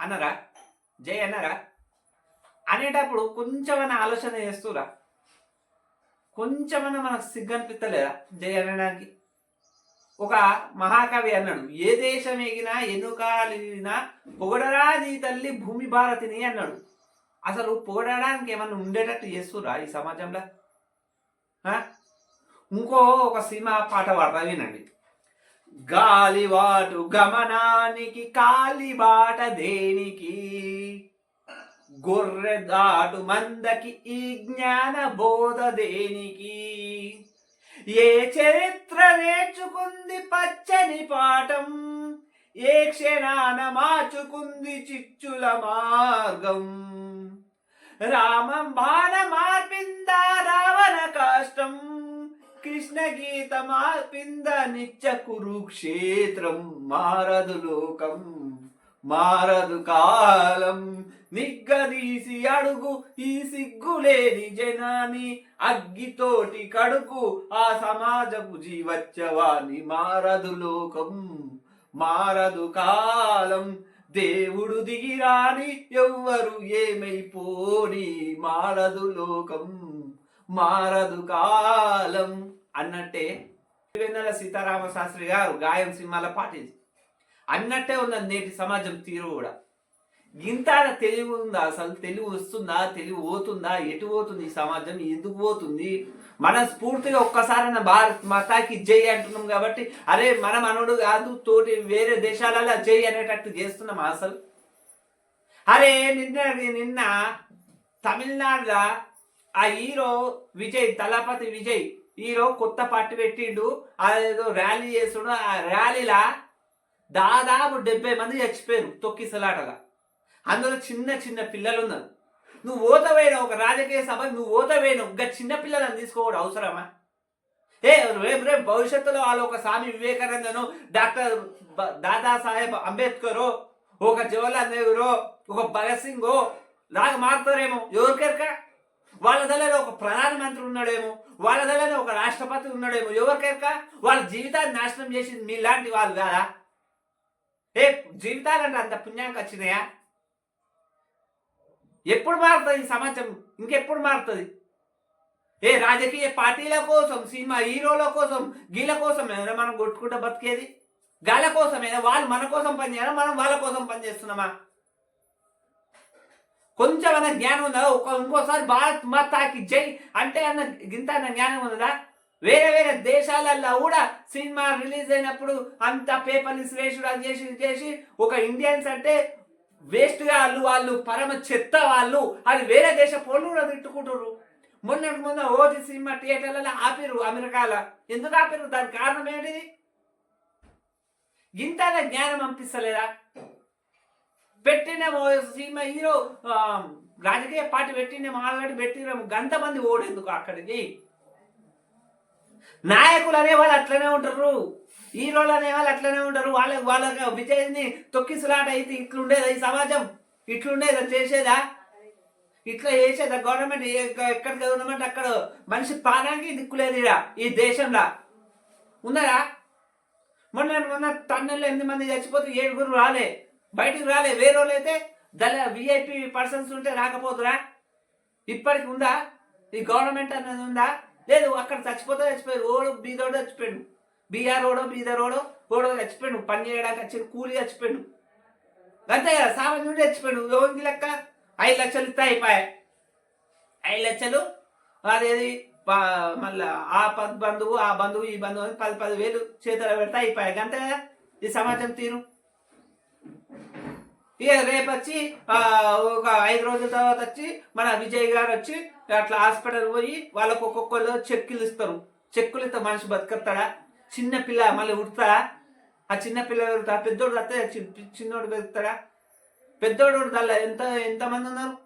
అన్నరా? జై అన్నరా? అనేటప్పుడు కొంచెమైనా ఆలోచన చేస్తురా? కొంచెమైనా మనకు సిగ్గు అనిపిస్తలేదా జై అనడానికి? ఒక మహాకవి అన్నాడు ఏ దేశం ఎగినా ఎన్నుకాలినా పొగడరా నీ తల్లి భూమి భారతిని అన్నాడు. అసలు పొగడడానికి ఏమన్నా ఉండేటట్టు చేస్తురా ఈ సమాజంలో? ఇంకో ఒక సినిమా పాట పాడతా వినండి. గాలివాటు గమనానికి కాలిబాట దేనికి? గొర్రె దాటు మందకి ఈ జ్ఞాన బోధ దేనికి? ఏ చరిత్ర నేర్చుకుంది పచ్చని పాఠం? ఏ క్షణాన మార్చుకుంది చిచ్చుల మార్గం? రామం బాణ మార్పిందా రావణ కష్టం? కృష్ణ గీతమాపింద నిత్య కురుక్షేత్రం మారదు లోకం మారదు కాలం. నిగ్గదీసి అడుగు ఈ సిగ్గులేని జనాని అగ్గితోటి కడుగు. ఆ సమాజపు జీవచ్చవాని మారదు లోకం మారదు కాలం. దేవుడు దిగిరాని ఎవ్వరు ఏమైపోని మారదు లోకం మారదు కాలం. అన్నట్టే వెన్నెల సీతారామ శాస్త్రి గారు గాయం సినిమాల పాటించి అన్నట్టే ఉన్న నేటి సమాజం తీరు కూడా. ఇంత తెలివి ఉందా? అసలు తెలివి వస్తుందా? తెలివి పోతుందా? ఎటు పోతుంది ఈ సమాజం? ఎందుకు పోతుంది? మన స్ఫూర్తిగా ఒక్కసారైనా భారత్ మాతాకి జై అంటున్నాం కాబట్టి అరే మన మనోడు కాదు తోటి వేరే దేశాలలో జై అనేటట్టు చేస్తున్నాం అసలు? అరే నిన్న నిన్న తమిళనాడులో ఆ హీరో విజయ్ తలపతి విజయ్ హీరో కొత్త పార్టీ పెట్టిండు అదేదో ర్యాలీ చేస్తుండు ఆ ర్యాలీలా దాదాపు డెబ్బై మంది చచ్చిపోయారు తొక్కిసలాటగా. అందులో చిన్న చిన్న పిల్లలు ఉన్నారు నువ్వు ఓతవేను ఒక రాజకీయ సభ నువ్వు ఓతవేను ఇంకా చిన్న పిల్లలను తీసుకోవడం అవసరమా? ఏ రేపు రేపు భవిష్యత్తులో వాళ్ళు ఒక స్వామి వివేకానందను డాక్టర్ దాదాసాహెబ్ అంబేద్కర్ ఒక జవహర్లాల్ నెహ్రూ ఒక భగత్ సింగ్ లాగా మారుతారేమో. ఎవరికెరక? వాళ్ళ దగ్గర ఒక ప్రధానమంత్రి ఉన్నాడేమో వాళ్ళ దగ్గర ఒక రాష్ట్రపతి ఉన్నాడేమో ఎవరికెరక వాళ్ళ జీవితాన్ని నాశనం చేసింది మీలాంటి వాళ్ళు కాదా? ఏ జీవితాలంటే అంత పుణ్యానికి వచ్చినాయా? ఎప్పుడు మారుతుంది ఈ సమాజం? ఇంకెప్పుడు మారుతుంది? ఏ రాజకీయ పార్టీల కోసం సినిమా హీరోల కోసం గీల కోసం ఏదైనా మనం కొట్టుకుంటా బతికేది? గాల కోసమేనా? వాళ్ళు మన కోసం పనిచేయాలా మనం వాళ్ళ కోసం పనిచేస్తున్నామా? కొంచెం అన్న జ్ఞానం ఉందా? ఒక ఇంకోసారి భారత్ మాతాకి జై అంటే అన్న ఇంత అన్న జ్ఞానం ఉందా వేరే వేరే దేశాలల్లో కూడా సినిమా రిలీజ్ అయినప్పుడు అంత పేపర్ని శ్రేషుడు అది చేసి చేసి ఒక ఇండియన్స్ అంటే వేస్ట్గా వాళ్ళు వాళ్ళు పరమ చెత్త వాళ్ళు. అది వేరే దేశ పౌరులు కూడా తిట్టుకుంటారు మొన్నటి మొన్న ఓజీ సినిమా థియేటర్లలో ఆపిరు అమెరికాలో. ఎందుకు ఆపిరు దానికి కారణం ఏంటిది? ఇంత జ్ఞానం పంపిస్తలేదా పెట్టిన సినిమా హీరో రాజకీయ పార్టీ పెట్టిన ఆల్రెడీ పెట్టిన గంత మంది ఓడేందుకు అక్కడికి? నాయకులు అనేవాళ్ళు అట్లనే ఉంటారు. హీరోలు అనేవాళ్ళు అట్లనే ఉంటారు. వాళ్ళ వాళ్ళ విజయ్ని తొక్కిసలాట అయితే ఇట్లుండేదా ఈ సమాజం? ఇట్లుండేదా? చేసేదా? ఇట్లా చేసేదా? గవర్నమెంట్ ఎక్కడ గవర్నమెంట్ అక్కడ మనిషి పానానికి దిక్కులేదు ఈ దేశంలో. ఉన్నదా? మొన్న మొన్న తన్నెల్లో ఎనిమిది మంది చచ్చిపోతే ఏడుగురు రాలే. బయటికి రాలే వేరే వాళ్ళు అయితే దళ విఐపి పర్సన్స్ ఉంటే రాకపోతురా ఇప్పటికి ఉందా? ఈ గవర్నమెంట్ అనేది ఉందా? లేదు అక్కడ చచ్చిపోతే చచ్చిపోయారు. ఓడు బీదోడు చచ్చిపోయాడు. బీఆర్ ఓడో బీదర్ ఓడో ఓడో చచ్చిపోయాడు. పని చేయడానికి వచ్చి కూలి చచ్చిపోయాడు. అంతే కదా సామాన్యుడు చచ్చిపోయాడు. ఎవరికి లెక్క? ఐదు లక్షలు ఇస్తే అయిపోయాయి. ఐదు లక్షలు? అదేది? మళ్ళా ఆ పద్ బంధువు ఆ బంధువు ఈ బంధువు అని పది పది వేలు చేతులు పెడితే అయిపోయాయి. అంతే కదా? ఈ సమాజం తీరు. ఇక రేపు వచ్చి ఒక ఐదు రోజుల తర్వాత వచ్చి మన విజయ్ గారు వచ్చి అట్లా హాస్పిటల్ పోయి వాళ్ళకు ఒక్కొక్కరు చెక్కులు ఇస్తారు. చెక్కులు ఇస్తే మనిషి బతుకుతాడా చిన్న పిల్ల మళ్ళీ ఉడతాడా? ఆ చిన్న పిల్ల ఉడతాడా పెద్దోడు వస్తే చి- చిన్నోడు బతుకుతాడా? పెద్దోడు దానిలో ఎంత ఎంతమంది ఉన్నారు?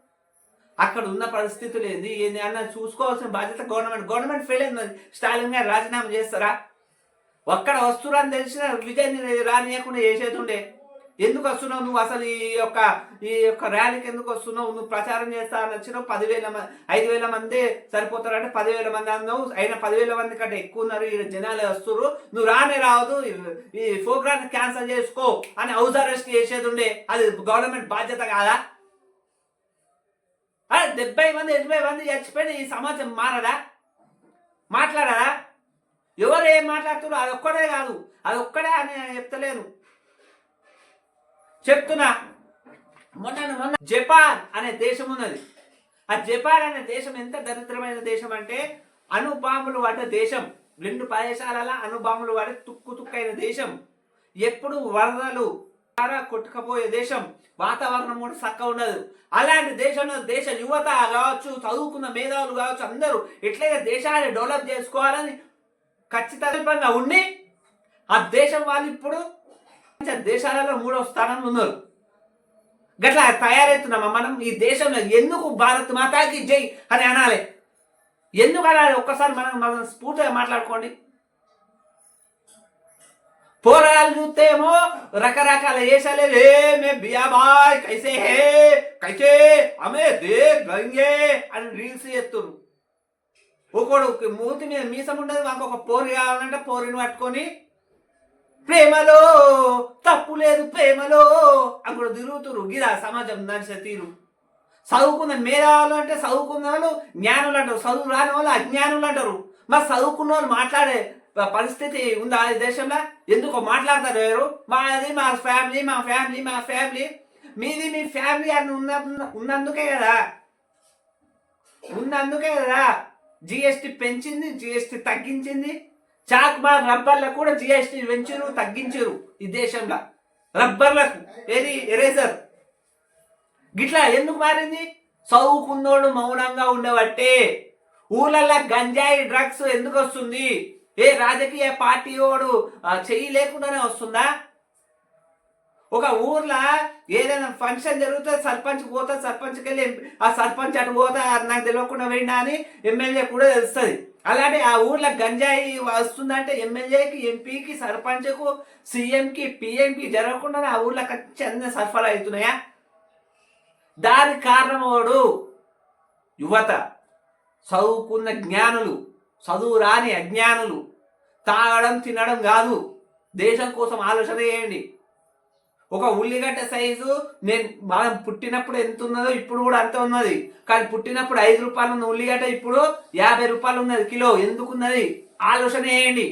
అక్కడ ఉన్న పరిస్థితులు ఏంది? ఏంది? అన్న చూసుకోవాల్సిన బాధ్యత గవర్నమెంట్. గవర్నమెంట్ ఫెయిల్ అయింది స్టాలిన్ గారు రాజీనామా చేస్తారా? ఒక్కడ వస్తురని తెలిసిన విజయ్ రానియకుండా చేసేది ఉండే. ఎందుకు వస్తున్నావు నువ్వు అసలు ఈ యొక్క ఈ యొక్క ర్యాలీకి ఎందుకు వస్తున్నావు? నువ్వు ప్రచారం చేస్తా అని వచ్చినావు పదివేల మంది ఐదు వేల మంది సరిపోతారంటే పదివేల మంది అన్నావు. అయినా పదివేల మంది కంటే ఎక్కువ ఉన్నారు ఈ జనాలే వస్తున్నారు నువ్వు రానే రావద్దు ఈ- ప్రోగ్రామ్ క్యాన్సిల్ చేసుకో అని హౌస్ అరెస్ట్ చేసేది ఉండే. అది గవర్నమెంట్ బాధ్యత కాదా? ఆ, డెబ్బై మంది ఎనభై మంది చచ్చిపోయిన ఈ సమాజం మారదా? మాట్లాడదా? ఎవరు ఏం మాట్లాడుతున్నారు? అది ఒక్కడే కాదు. అది ఒక్కడే అని చెప్తలేను. చెప్తున్నా. మొన్న మొన్న జపాన్ అనే దేశం ఉన్నది. ఆ జపాన్ అనే దేశం ఎంత దరిద్రమైన దేశం అంటే అణుబాంబులు వాడే దేశం. రెండు ప్రదేశాలలో అణుబాంబులు వాడే తుక్కు తుక్కైన దేశం. ఎప్పుడు వరదలు కొట్టుకపోయే దేశం. వాతావరణం కూడా చక్క ఉండదు అలాంటి దేశంలో దేశ యువత కావచ్చు చదువుకున్న మేధావులు కావచ్చు అందరూ ఎట్లయితే దేశాన్ని డెవలప్ చేసుకోవాలని ఖచ్చితంగా ఉండి ఆ దేశం వాళ్ళు ఇప్పుడు దేశాలలో మూడవ స్థానంలో ఉన్నారు. గట్లా తయారవుతున్నామా మనం? ఈ దేశంలో ఎందుకు భారత్ మాతాకి జై అని అనాలి? ఎందుకు అనాలి? ఒక్కసారి మనం మనం స్ఫూర్తిగా మాట్లాడుకోండి. పోరాలు చూస్తేమో రకరకాల దేశాలే. లే మే బియాబాయ్ కైసే హే కైసే అమే దే గంగే అని రీల్స్ చేస్తున్నారు ఒకడు మూతి మీద మీసం ఉండదు మాకు ఒక పోరు కావాలంటే పోరుని పట్టుకొని ప్రేమలో తప్పు లేదు ప్రేమలో. అక్కడ తిరుగుతురు. గిరా సమాజం నడిచే తీరు. చదువుకున్న మేధావులు అంటే చదువుకున్న వాళ్ళు జ్ఞానులు అంటారు. చదువు రాని వాళ్ళు అజ్ఞానులు అంటారు. మరి చదువుకున్న వాళ్ళు మాట్లాడే పరిస్థితి ఉందా ఈ దేశంలో? ఎందుకో మాట్లాడతారు వేరు మాది మా ఫ్యామిలీ మా ఫ్యామిలీ మా ఫ్యామిలీ. మీది మీ ఫ్యామిలీ అని ఉన్న ఉన్నందుకే కదా. ఉన్నందుకే కదా. జిఎస్టి పెంచింది జిఎస్టి తగ్గించింది. చాక్బార్ రబ్బర్లకు కూడా జిఎస్టి పెంచారు తగ్గించారు ఈ దేశంలో. రబ్బర్లకు ఏది ఎరేజర్. గిట్లా ఎందుకు మారింది? చదువుకున్నోడు మౌనంగా ఉండబట్టే. ఊళ్ళల్లో గంజాయి డ్రగ్స్ ఎందుకు వస్తుంది? ఏ రాజకీయ పార్టీ వాడు ఆ, చెయ్యి లేకుండానే వస్తుందా? ఒక ఊర్లో ఏదైనా ఫంక్షన్ జరిగితే సర్పంచ్ పోతా సర్పంచ్కి వెళ్ళి ఆ సర్పంచ్ అటు పోతా అది నాకు తెలియకుండా వెళ్ళినా అని ఎమ్మెల్యే కూడా తెలుస్తుంది. అలాంటి ఆ ఊర్లో గంజాయి వస్తుందంటే ఎమ్మెల్యేకి ఎంపీకి సర్పంచ్కు సీఎంకి పిఎంకి జరగకుండా ఆ ఊర్లో ఖచ్చితంగా సరఫరా అవుతున్నాయా? దానికి కారణమోడు యువత. చదువుకున్న జ్ఞానులు చదువు రాని అజ్ఞానులు. తాగడం తినడం కాదు. దేశం కోసం ఆలోచన చేయండి. ఒక ఉల్లిగడ్డ సైజు నేను మనం పుట్టినప్పుడు ఎంత ఉన్నదో ఇప్పుడు కూడా అంత ఉన్నది. కానీ పుట్టినప్పుడు ఐదు రూపాయలు ఉన్న ఉల్లిగడ్డ ఇప్పుడు యాభై రూపాయలు ఉన్నది కిలో. ఎందుకు ఉన్నది? ఆలోచన వేయండి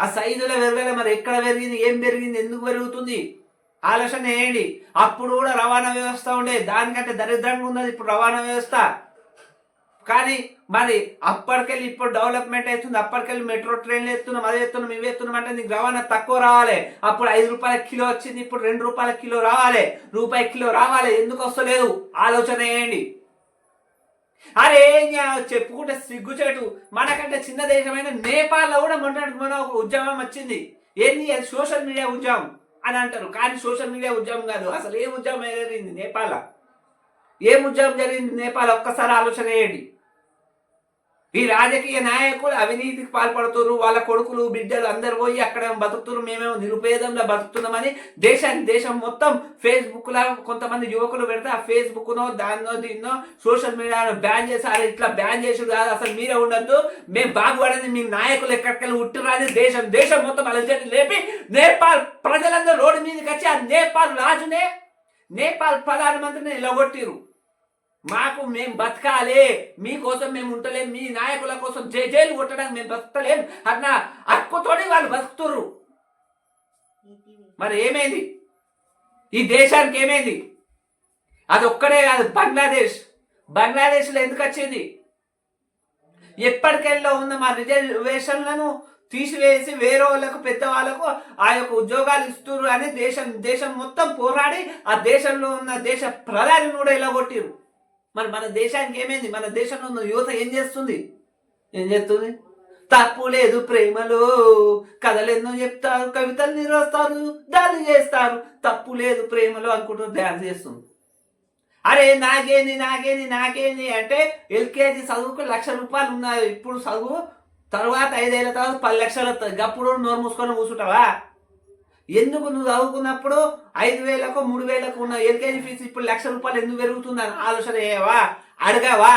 ఆ సైజులో పెరగలే మరి ఎక్కడ పెరిగింది ఏం పెరిగింది ఎందుకు పెరుగుతుంది? ఆలోచన వేయండి అప్పుడు కూడా రవాణా వ్యవస్థ ఉండే. దానికంటే దరిద్రంగా ఉన్నది ఇప్పుడు రవాణా వ్యవస్థ. కానీ మరి అప్పటికెళ్ళి ఇప్పుడు డెవలప్మెంట్ అవుతుంది అప్పటికెళ్ళి మెట్రో ట్రైన్లు ఎత్తున్నాం అదే ఎత్తున్నాం ఇవి ఎత్తున్నాం అంటే నీకు రవాణా తక్కువ రావాలి. అప్పుడు ఐదు రూపాయల కిలో వచ్చింది ఇప్పుడు రెండు రూపాయల కిలో రావాలి. రూపాయి కిలో రావాలి ఎందుకు వస్తలేదు? ఆలోచన చేయండి. అరే చెప్పుకుంటే సిగ్గుచేటు. మనకంటే చిన్న దేశమైన నేపాల్లో కూడా మొన్న మన ఒక ఉద్యమం వచ్చింది. ఏంది అది సోషల్ మీడియా ఉద్యమం అని అంటారు. కానీ సోషల్ మీడియా ఉద్యమం కాదు. అసలు ఏ ఉద్యమం జరిగింది నేపాల్ ఏం ఉద్యమం జరిగింది నేపాల్ ఒక్కసారి ఆలోచన చేయండి. ఈ రాజకీయ నాయకులు అవినీతికి పాల్పడుతున్నారు వాళ్ళ కొడుకులు బిడ్డలు అందరు పోయి అక్కడ బతుకుతున్నారు మేమేమో నిరుపేదంలో బతుకుతున్నామని దేశానికి దేశం మొత్తం ఫేస్బుక్ లా కొంతమంది యువకులు పెడితే ఆ ఫేస్బుక్ నో దాన్నో దీన్నో సోషల్ మీడియాను బ్యాన్ చేశారు ఇట్లా బ్యాన్ చేసి కాదు అసలు మీరే ఉండద్దు. మేము బాగుపడని మీ నాయకులు ఎక్కడికెళ్ళి ఉట్టిరాని దేశం దేశం మొత్తం అలజడి లేపి నేపాల్ ప్రజలందరూ రోడ్డు మీదకి వచ్చి ఆ నేపాల్ రాజునే నేపాల్ ప్రధానమంత్రిని నిలగొట్టిరు మాకు మేము బతకాలి మీకోసం మేము ఉండలేం మీ నాయకుల కోసం జై జైలు కొట్టడానికి మేము బతకలేం. అన్న హక్కుతోటి వాళ్ళు బతుకుతుర్రు. మరి ఏమైంది? ఈ దేశానికి ఏమైంది? అది ఒక్కడే కాదు బంగ్లాదేశ్. బంగ్లాదేశ్లో ఎందుకు వచ్చింది? ఎప్పటికెళ్ళో ఉన్న మా రిజర్వేషన్లను తీసివేసి వేరే వాళ్ళకు పెద్దవాళ్ళకు ఆ యొక్క ఉద్యోగాలు ఇస్తున్నారు అని దేశం దేశం మొత్తం పోరాడి ఆ దేశంలో ఉన్న దేశ ప్రధాని కూడా ఇలా కొట్టిరు మరి మన దేశానికి ఏమైంది? మన దేశంలో ఉన్న యువత ఏం చేస్తుంది? ఏం చేస్తుంది? తప్పు లేదు ప్రేమలో. కథలు ఎన్నో చెప్తారు కవితలు నిర్వహిస్తారు దాన్ని చేస్తారు. తప్పు లేదు ప్రేమలో అనుకుంటూ డ్యాన్స్ చేస్తుంది. అరే నాకేంది నాకేంది నాకేంది అంటే ఎల్కేజీ చదువుకు లక్ష రూపాయలు ఉన్నాయి. ఇప్పుడు చదువు తర్వాత ఐదేళ్ళ తర్వాత పది లక్షలు వస్తుంది గప్పుడు నోరు మూసుకొని కూర్చుంటావా? ఎందుకు నువ్వు చదువుకున్నప్పుడు ఐదు వేలకు మూడు వేలకు ఉన్న ఎల్కేజీ ఫీజు ఇప్పుడు లక్ష రూపాయలు ఎందుకు పెరుగుతుందని ఆలోచన ఏవా అడగావా?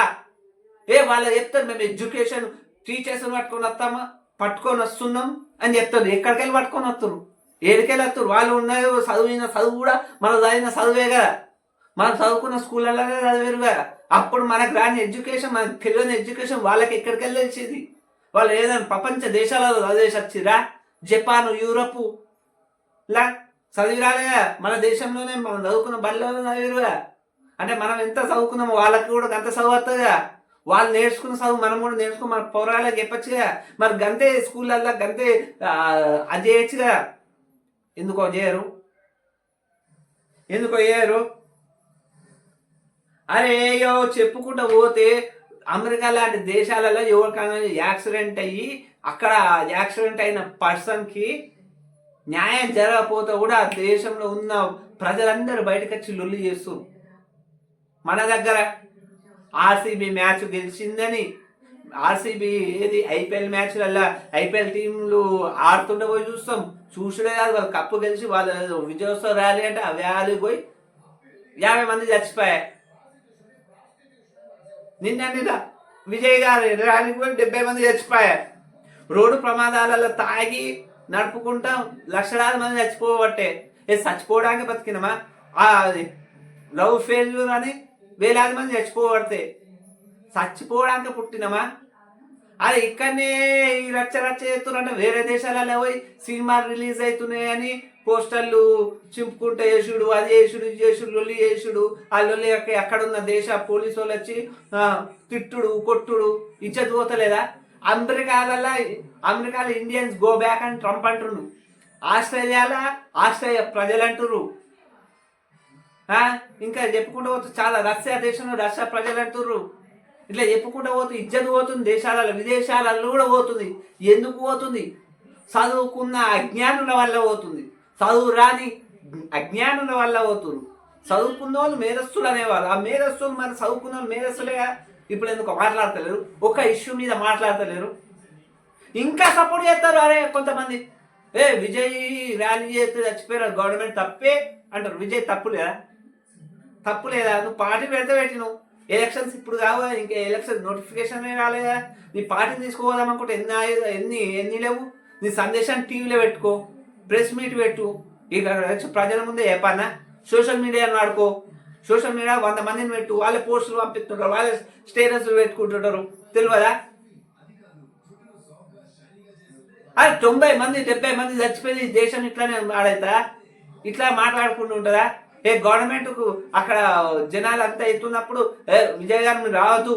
ఏ వాళ్ళు చెప్తారు మేము ఎడ్యుకేషన్ టీచర్స్ పట్టుకొని వస్తామా? పట్టుకొని వస్తున్నాం అని చెప్తారు. ఎక్కడికి వెళ్ళి పట్టుకొని వస్తారు ఏడికెళ్ళి వస్తారు వాళ్ళు ఉన్నది చదివిన చదువు కూడా మనం చదివిన చదువే కదా. మనం చదువుకున్న స్కూళ్ళలోనే చదివారు కదా. అప్పుడు మనకు రాని ఎడ్యుకేషన్ మన తెలియని ఎడ్యుకేషన్ వాళ్ళకి ఎక్కడికి వెళ్ళి తెలిసేది? వాళ్ళు ఏదైనా ప్రపంచ దేశాలలో చదివేసి వచ్చిరా జపాన్ యూరప్ లా చదివిరాలే. మన దేశంలోనే మనం చదువుకున్న బడిలోనే చదివిరుగా. అంటే మనం ఎంత చదువుకున్నామో వాళ్ళకి కూడా అంత చదువుతుందిగా వాళ్ళు నేర్చుకున్న చదువు మనం కూడా నేర్చుకుని మన పౌరాలకు చెప్పచ్చుగా. మరి గంతే స్కూళ్ళల్లో గంతే అది చేయొచ్చుగా. ఎందుకో చేయరు. ఎందుకో చేయరు. అరే అయ్యో చెప్పుకుంటూ పోతే అమెరికా లాంటి దేశాలలో ఎవరికైనా యాక్సిడెంట్ అయ్యి అక్కడ యాక్సిడెంట్ అయిన పర్సన్కి న్యాయం జరగకపోతే కూడా దేశంలో ఉన్న ప్రజలందరూ బయటకు వచ్చి లొల్లి చేస్తూ మన దగ్గర ఆర్సీబీ మ్యాచ్ గెలిచిందని ఆర్సీబీ ఏది ఐపీఎల్ మ్యాచ్లల్లా ఐపీఎల్ టీంలు ఆడుతుంటే పోయి చూస్తాం. చూసుడే కాదు వాళ్ళు కప్పు గెలిచి వాళ్ళు విజయోత్సవం ర్యాలీ అంటే ఆ ర్యాలీ పోయి యాభై మంది చచ్చిపోయాయి. నిన్న నిన్న విజయ్ గారి ర్యాలీకి పోయి డెబ్బై మంది చచ్చిపోయారు రోడ్డు ప్రమాదాలలో తాగి నడుపుకుంటాం. లక్షలాది మంది చచ్చిపోబట్టే. ఏ చచ్చిపోవడానికి బతికినమా? ఆ లవ్ ఫెయిల్యూర్ అని వేలాది మంది చచ్చిపోబడితే. చచ్చిపోవడానికి పుట్టినమా? అది ఇక్కడనే ఈ రచ్చ రచ్చ చేస్తున్నారంటే వేరే దేశాలలో పోయి సినిమాలు రిలీజ్ అవుతున్నాయని పోస్టర్లు చింపుకుంటే చేసుడు అది యేసుడు ఇది చేసుడు లొల్లి చేసుడు ఆ లొల్లి ఎక్క- ఎక్కడున్న దేశ పోలీసు వాళ్ళు వచ్చి తిట్టుడు కొట్టుడు ఇచ్చేది పోతలేదా? అమెరికాలలో అమెరికాలో ఇండియన్స్ గో బ్యాక్ అని ట్రంప్ అంటున్నారు ఆస్ట్రేలియాలో? ఆస్ట్రేలియా ప్రజలు అంటుర్రు ఇంకా చెప్పుకుంటూ పోతే చాలా రష్యా దేశంలో రష్యా ప్రజలు అంటుర్రు ఇట్లా చెప్పుకుంటూ పోతే ఇజ్జత్ పోతుంది దేశాలలో విదేశాలలో కూడా పోతుంది. ఎందుకు పోతుంది? చదువుకున్న అజ్ఞానుల వల్ల పోతుంది. చదువు రాని అజ్ఞానుల వల్ల పోతున్నారు చదువుకున్న వాళ్ళు మేధస్సులు అనేవాళ్ళు. ఆ మేధస్సులు మరి చదువుకున్న వాళ్ళు మేధస్సులేగా ఇప్పుడు ఎందుకు మాట్లాడతలేరు? ఒక ఇష్యూ మీద మాట్లాడతలేరు? ఇంకా సపోర్ట్ చేస్తారు? అరే కొంతమంది. ఏ విజయ్ ర్యాలీ చేస్తే చచ్చిపోయారు గవర్నమెంట్ తప్పే అంటారు. విజయ్ తప్పు లేదా? తప్పు లేదా? నువ్వు పార్టీ పెడితే పెట్టి నువ్వు. ఎలక్షన్స్ ఇప్పుడు కావు ఇంకా ఎలక్షన్ నోటిఫికేషన్ రాలేదా? నీ పార్టీ తీసుకోదాం అనుకుంటే ఎన్ని ఎన్ని ఎన్ని లేవు? నీ సందేశాన్ని టీవీలో పెట్టుకో. ప్రెస్ మీట్ పెట్టు. ఇక ప్రజల ముందే చెప్పానా సోషల్ మీడియాను వాడుకో. సోషల్ మీడియా వంద మందిని పెట్టు వాళ్ళే పోస్టులు పంపిస్తుంటారు వాళ్ళే స్టేటస్లు పెట్టుకుంటుంటారు. తెలియదా? అది తొంభై మంది డెబ్బై మంది చచ్చిపోయి దేశం ఇట్లానే ఆడైతా ఇట్లా మాట్లాడుకుంటూ ఉంటుందా? ఏ గవర్నమెంట్కు అక్కడ జనాలు అంతా ఎత్తున్నప్పుడు ఏ విజయ్ గారు మీరు రావద్దు.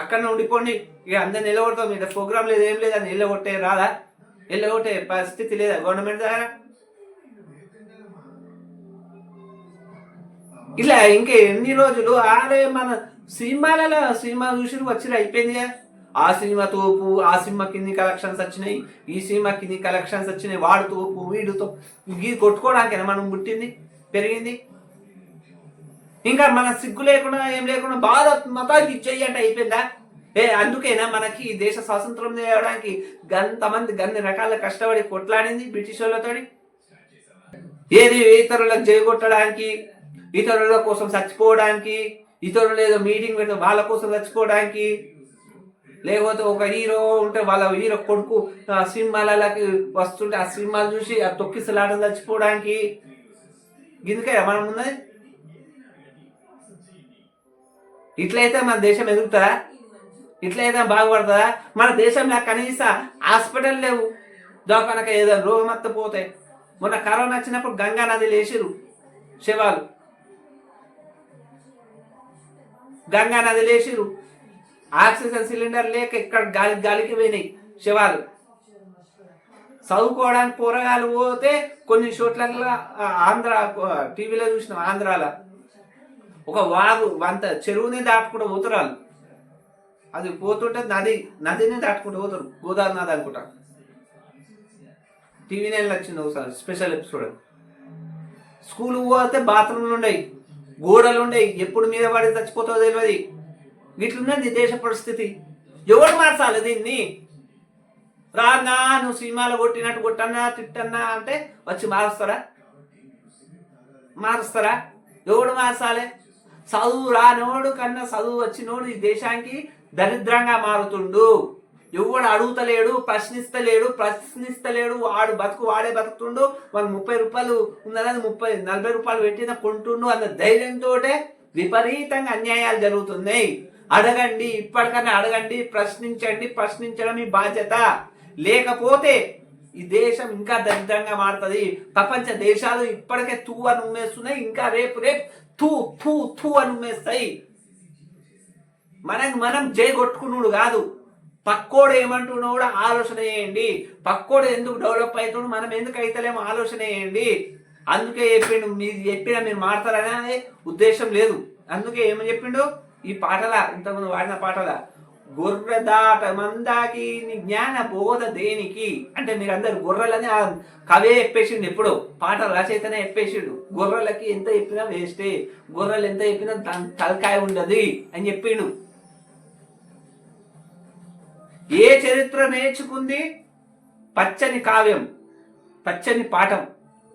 అక్కడనే ఉండిపోండి. ఇక అందరు నిలబడతాం. మీద ప్రోగ్రామ్ లేదు ఏం లేదు అని నిలగొట్టే రాదా? నిలగొట్టే పరిస్థితి లేదా గవర్నమెంట్ దగ్గర? ఇలా ఇంకా ఎన్ని రోజులు? ఆరే మన సినిమాలలో సినిమా చూసి వచ్చి అయిపోయిందిగా. ఆ సినిమా తోపు ఆ సినిమా కింది కలెక్షన్స్ వచ్చినాయి ఈ సినిమా కింది కలెక్షన్స్ వచ్చినాయి వాడు తోపు వీడు తోపు. ఇది కొట్టుకోవడానికి మనం పుట్టింది పెరిగింది? ఇంకా మన సిగ్గు లేకుండా ఏం లేకుండా భారత్ మతానికి ఇచ్చేయి అంటే అయిపోయిందా? ఏ అందుకేనా మనకి దేశ స్వాతంత్రం తేవడానికి గంతమంది గన్ని రకాల కష్టపడి కొట్లాడింది బ్రిటిష్ వాళ్ళతో ఏది ఇతరులకు జయగొట్టడానికి ఇతరుల కోసం చచ్చిపోవడానికి ఇతరులు ఏదో మీటింగ్ పెడితే వాళ్ళ కోసం చచ్చిపోవడానికి. లేకపోతే ఒక హీరో ఉంటే వాళ్ళ హీరో కొడుకు ఆ సినిమాలకి వస్తుంటే ఆ సినిమాలు చూసి ఆ తొక్కిసలాట చచ్చిపోవడానికి. గిందుకే మనం ఉన్నది ఇట్లయితే మన దేశం ఎదుగుతుందా? ఇట్లయితే బాగుపడుతుందా? మన దేశంలో కనీస హాస్పిటల్ లేవు. దోకానక ఏదో రోగం వస్తే మొన్న కరోనా వచ్చినప్పుడు గంగా నది లేచిరు శవాలు. గంగా నది లేచిరు ఆక్సిజన్ సిలిండర్ లేక ఇక్కడ గాలి గాలికి పోయినాయి శవాలు. చదువుకోవడానికి పోరగాలు పోతే కొన్ని చోట్ల ఆంధ్ర టీవీలో చూసిన ఆంధ్రాలో. ఒక వాగు వంత చెరువుని దాటుకుంటూ పోతారు వాళ్ళు. అది పోతుంటే నది నదిని దాటుకుంటూ పోతారు గోదావరి నది అనుకుంటా. టీవీ నైన్లో వచ్చింది ఒకసారి స్పెషల్ ఎపిసోడ్. స్కూల్ పోతే బాత్రూమ్లు ఉండయి. గోడలుండే ఎప్పుడు మీద పడి చచ్చిపోతుందో తెలియదు ఇట్లున్నది దేశ పరిస్థితి. ఎవరు మార్చాలి దీన్ని? రానా నువ్వు సినిమాలు కొట్టినట్టు కొట్టన్నా తిట్టన్నా అంటే వచ్చి మారుస్తారా? మారుస్తారా? ఎవడు మార్చాలి చదువు రానోడు కన్నా చదువు వచ్చినోడు ఈ దేశానికి దరిద్రంగా మారుతుండు. ఎవడు అడుగుతలేడు ప్రశ్నిస్తలేడు ప్రశ్నిస్తలేడు వాడు బతుకు వాడే బతుకుతుండు వాళ్ళు ముప్పై రూపాయలు ఉన్నదని ముప్పై నలభై రూపాయలు పెట్టిన కొంటుండు అన్న ధైర్యంతో విపరీతంగా అన్యాయాలు జరుగుతున్నాయి. అడగండి ఇప్పటికన్నా అడగండి ప్రశ్నించండి ప్రశ్నించడం మీ బాధ్యత. లేకపోతే ఈ దేశం ఇంకా దరిద్రంగా మారుతుంది. ప్రపంచ దేశాలు ఇప్పటికే తూ అని ఉమ్మేస్తున్నాయి ఇంకా రేపు రేపు తూ తూ తూ అని ఉమ్మేస్తాయి. మనకు మనం జై కొట్టుకున్నాడు కాదు. పక్కోడు ఏమంటున్నా కూడా ఆలోచన చేయండి. పక్కోడు ఎందుకు డెవలప్ అవుతుండు మనం ఎందుకు అవుతలేమో ఆలోచన చేయండి. అందుకే చెప్పిండు మీరు చెప్పిన మీరు మాడతారనే ఉద్దేశం లేదు. అందుకే ఏమని చెప్పిండు? ఈ పాటల ఇంతకుముందు వాడిన పాటల గొర్రెదాట మందాకి జ్ఞాన బోధ దేనికి? అంటే మీరు అందరు గొర్రెలని కవే చెప్పేసిండు ఎప్పుడు పాట రచయితనే చెప్పేసిండు. గొర్రెలకి ఎంత చెప్పినా వేస్టే గొర్రెలు ఎంత చెప్పినా తలకాయ ఉండదు అని చెప్పిండు. ఏ చరిత్ర నేర్చుకుంది? పచ్చని కావ్యం పచ్చని పాఠం.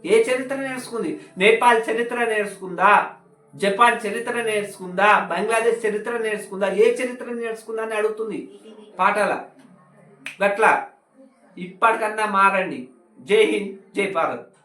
ఏ చరిత్ర నేర్చుకుంది? నేపాల్ చరిత్ర నేర్చుకుందా? జపాన్ చరిత్ర నేర్చుకుందా? బంగ్లాదేశ్ చరిత్ర నేర్చుకుందా? ఏ చరిత్ర నేర్చుకుందా అని అడుగుతుంది పాఠాల. గట్లా ఇప్పటికన్నా మారండి. జై హింద్ జై భారత్.